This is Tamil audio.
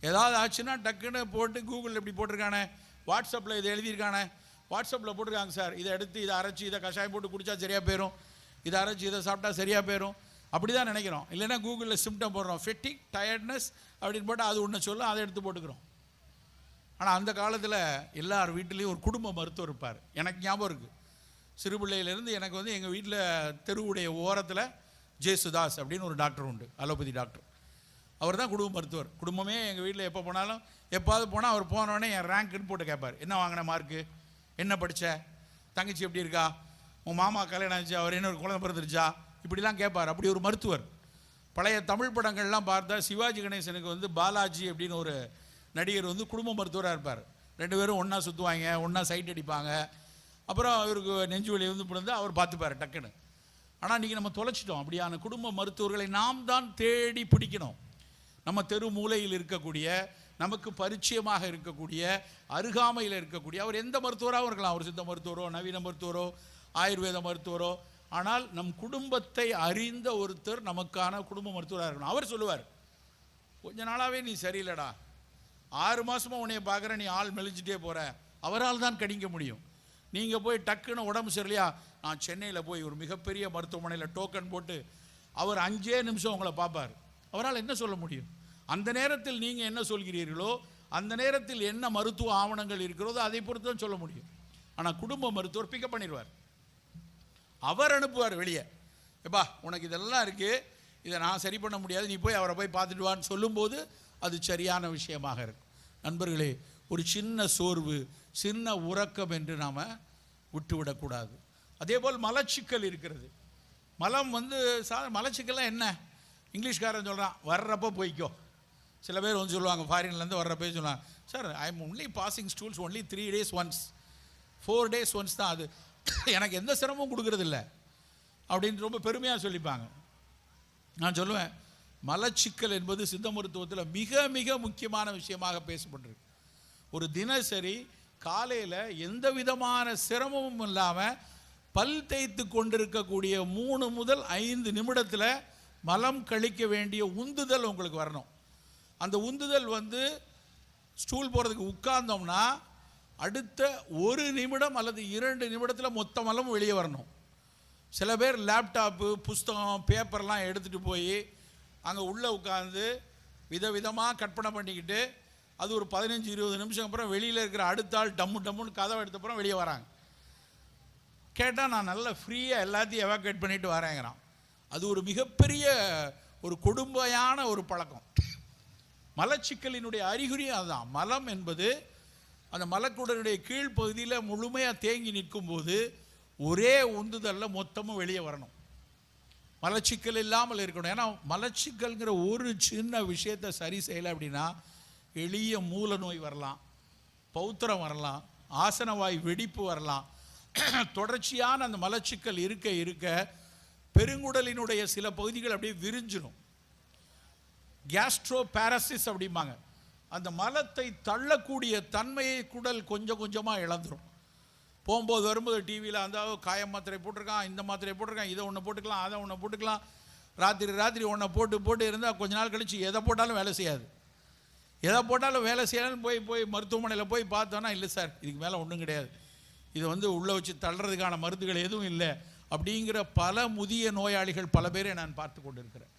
ஏதாவது ஆச்சுன்னா டக்குன்னு போட்டு கூகுளில் இப்படி போட்டிருக்கானே. வாட்ஸ்அப்பில் இதை எழுதியிருக்கானே. வாட்ஸ்அப்பில் போட்டிருக்காங்க சார். இதை எடுத்து இதை அரைச்சி இதை கஷாயம் போட்டு குடித்தா சரியாக போயிடும் இதை அரைச்சி இதை சாப்பிட்டா சரியாக போயிடும் அப்படி தான் நினைக்கிறோம். இல்லைன்னா கூகுளில் சிம்டம் போடுறோம். ஃபெட்டிக் டயர்ட்னஸ் அப்படின்னு போட்டால் அது ஒன்று சொல்லும் அதை எடுத்து போட்டுக்கிறோம். ஆனால் அந்த காலத்தில் எல்லார் வீட்லேயும் ஒரு குடும்ப மருத்துவர் இருப்பார். எனக்கு ஞாபகம் இருக்குது சிறு பிள்ளையிலேருந்து எனக்கு வந்து எங்கள் வீட்டில் தெருவுடைய ஓரத்தில் ஜேசுதாஸ் அப்படின்னு ஒரு டாக்டர் உண்டு. Allopathy doctor. அவர் தான் குடும்ப மருத்துவர். குடும்பமே எங்கள் வீட்டில் எப்போ போனாலும் எப்போது போனால் அவர் போனோடனே என் ரேங்க்குன்னு போட்டு கேட்பார் என்ன வாங்கின மார்க்கு என்ன படித்த தங்கச்சி எப்படி இருக்கா? உன் மாமா கல்யாணம் ஆச்சு அவர் என்ன ஒரு குழந்தை பிறந்துருச்சா? இப்படிலாம் கேட்பார் அப்படி ஒரு மருத்துவர். பழைய தமிழ் படங்கள்லாம் பார்த்தா சிவாஜி கணேசனுக்கு வந்து பாலாஜி அப்படின்னு ஒரு நடிகர் வந்து குடும்ப மருத்துவராக இருப்பார். ரெண்டு பேரும் ஒன்றா சுற்றுவாங்க ஒன்றா சைட் அடிப்பாங்க. அப்புறம் அவருக்கு நெஞ்சு வலி வந்து பிறந்து அவர் பார்த்துப்பார் டக்குன்னு. ஆனால் இன்றைக்கி நம்ம தொலைச்சிட்டோம். அப்படியான குடும்ப மருத்துவர்களை நாம் தான் தேடி பிடிக்கணும். நம்ம தெரு மூலையில் இருக்கக்கூடிய நமக்கு பரிச்சயமாக இருக்கக்கூடிய அருகாமையில் இருக்கக்கூடிய அவர் எந்த மருத்துவராகவும் இருக்கலாம். அவர் சித்த மருத்துவரோ நவீன மருத்துவரோ ஆயுர்வேத மருத்துவரோ. ஆனால் நம் குடும்பத்தை அறிந்த ஒருத்தர் நமக்கான குடும்ப மருத்துவராக இருக்கணும். அவர் சொல்லுவார் கொஞ்ச நாளாகவே நீ சரியில்லடா. ஆறு மாதமாக உன்னைய பார்க்குற நீ ஆள் மெலிஞ்சிட்டே போகிற அவரால் தான் கடிக்க முடியும். நீங்கள் போய் டக்குன்னு உடம்பு சரியில்லையா? நான் சென்னையில் போய் ஒரு மிகப்பெரிய மருத்துவமனையில் டோக்கன் போட்டு அவர் அஞ்சே நிமிஷம் உங்களை பார்ப்பார். அவரால் என்ன சொல்ல முடியும்? அந்த நேரத்தில் நீங்கள் என்ன சொல்கிறீர்களோ அந்த நேரத்தில் என்ன மருத்துவ ஆவணங்கள் இருக்கிறதோ அதை பொறுத்து தான் சொல்ல முடியும். ஆனால் குடும்ப மருத்துவர் பிக்கப் பண்ணிடுவார். அவர் அனுப்புவார் வெளியே. எப்பா உனக்கு இதெல்லாம் இருக்குது இதை நான் சரி பண்ண முடியாது. நீ போய் அவரை போய் பார்த்துட்டு வான்னு சொல்லும்போது அது சரியான விஷயமாக இருக்கும். நண்பர்களே ஒரு சின்ன சோர்வு சின்ன உறக்கம் என்று நாம் விட்டுவிடக்கூடாது. அதே போல் மலச்சிக்கல் இருக்கிறது. மலம் வந்து சா மலச்சிக்கல்லாம் என்ன? இங்கிலீஷ்காரன் சொல்கிறான் வர்றப்போ போய்க்கோ. சில பேர் வந்து சொல்லுவாங்க ஃபாரின்லேருந்து வர்றப்போ சொல்லுவாங்க sir I am only passing stools only three days once four days once தான் அது. எனக்கு எந்த சிரமமும் கொடுக்கறதில்ல. அப்படின்னு ரொம்ப பெருமையாக சொல்லிப்பாங்க. நான் சொல்லுவேன் மலச்சிக்கல் என்பது சித்த மருத்துவத்தில் மிக மிக முக்கியமான விஷயமாக பேசப்பட்டிருக்கு. ஒரு தினசரி காலையில் எந்த விதமான சிரமமும் இல்லாமல் பல் தேய்த்து கொண்டிருக்கக்கூடிய மூணு முதல் ஐந்து நிமிடத்தில் மலம் கழிக்க வேண்டிய உந்துதல் உங்களுக்கு வரணும். அந்த உந்துதல் வந்து ஸ்டூல் போகிறதுக்கு உட்கார்ந்தோம்னா அடுத்த ஒரு நிமிடம் அல்லது இரண்டு நிமிடத்தில் மொத்த மலமும் வெளியே வரணும். சில பேர் லேப்டாப்பு புஸ்தகம் பேப்பர்லாம் எடுத்துகிட்டு போய் அங்கே உள்ளே உட்காந்து விதவிதமாக கற்பனை பண்ணிக்கிட்டு அது ஒரு பதினஞ்சு இருபது நிமிஷம் அப்புறம் வெளியில் இருக்கிற அடுத்த ஆள் டம்மு டம்முன்னு கதவை எடுத்தப்புறம் வெளியே வராங்க. கேட்டால் நான் நல்லா ஃப்ரீயாக எல்லாத்தையும் எவாக்குவேட் பண்ணிட்டு வரேங்கிறான். அது ஒரு மிகப்பெரிய ஒரு கொடுமையான ஒரு பழக்கம். மலச்சிக்கலினுடைய அறிகுறி அதுதான் மலம் என்பது அந்த மலக்குடலுடைய கீழ்ப்பகுதியில் முழுமையாக தேங்கி நிற்கும்போது ஒரே உந்துதலில் மொத்தமும் வெளியே வரணும். மலச்சிக்கல் இல்லாமல் இருக்கணும். ஏன்னா மலச்சிக்கல்ங்கிற ஒரு சின்ன விஷயத்தை சரி செய்யலை அப்படின்னா எளிய மூல நோய் வரலாம் பௌத்திரம் வரலாம் ஆசனவாய் வெடிப்பு வரலாம். தொடர்ச்சியான அந்த மலச்சிக்கல் இருக்க இருக்க பெருங்குடலினுடைய சில பகுதிகள் அப்படியே விரிஞ்சிடும் கேஸ்ட்ரோ பேரசிஸ் அப்படிம்பாங்க. அந்த மலத்தை தள்ளக்கூடிய தன்மையை குடல் கொஞ்சம் கொஞ்சமாக இழந்துரும். போகும்போது வரும்போது டிவியில் அந்த காயம் மாத்திரை போட்டிருக்கான் இந்த மாத்திரை போட்டிருக்கான் இதை ஒன்று போட்டுக்கலாம் அதை ஒன்று போட்டுக்கலாம். ராத்திரி ராத்திரி ஒன்றை போட்டு போட்டு இருந்தால் கொஞ்ச நாள் கழித்து எதை போட்டாலும் வேலை செய்யாது. எதை போட்டாலும் வேலை செய்யலாம்னு போய் போய் மருத்துவமனையில் போய் பார்த்தோன்னா இல்லை சார் இதுக்கு மேலே ஒன்றும் கிடையாது. இது வந்து உள்ளே வச்சு தள்ளுறதுக்கான மருந்துகள் எதுவும் இல்லை. அப்படிங்கிற பல முதிய நோயாளிகள் பல பேரை நான் பார்த்து கொண்டிருக்கிறேன்.